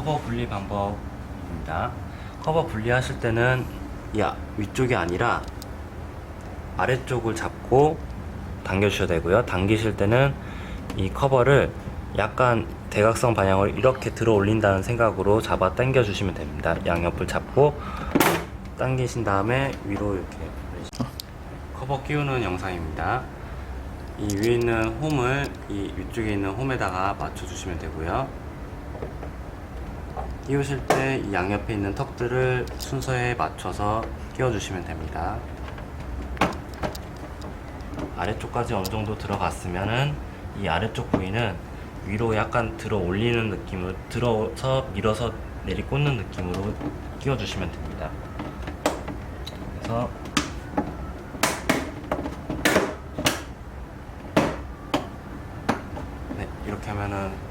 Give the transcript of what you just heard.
커버 분리 방법입니다. 커버 분리하실 때는 이 아- 위쪽이 아니라 아래쪽을 잡고 당겨주셔야 되고요. 당기실 때는 이 커버를 약간 대각선 방향으로 이렇게 들어 올린다는 생각으로 잡아 당겨 주시면 됩니다. 양옆을 잡고 당기신 다음에 위로 이렇게 커버 끼우는 영상입니다. 이 위에 있는 홈을 이 위쪽에 있는 홈에다가 맞춰 주시면 되고요. 끼우실 때 이 양옆에 있는 턱들을 순서에 맞춰서 끼워주시면 됩니다. 아래쪽까지 어느 정도 들어갔으면은 이 아래쪽 부위는 위로 약간 들어 올리는 느낌으로 들어서 밀어서 내리꽂는 느낌으로 끼워주시면 됩니다. 그래서 네, 이렇게 하면은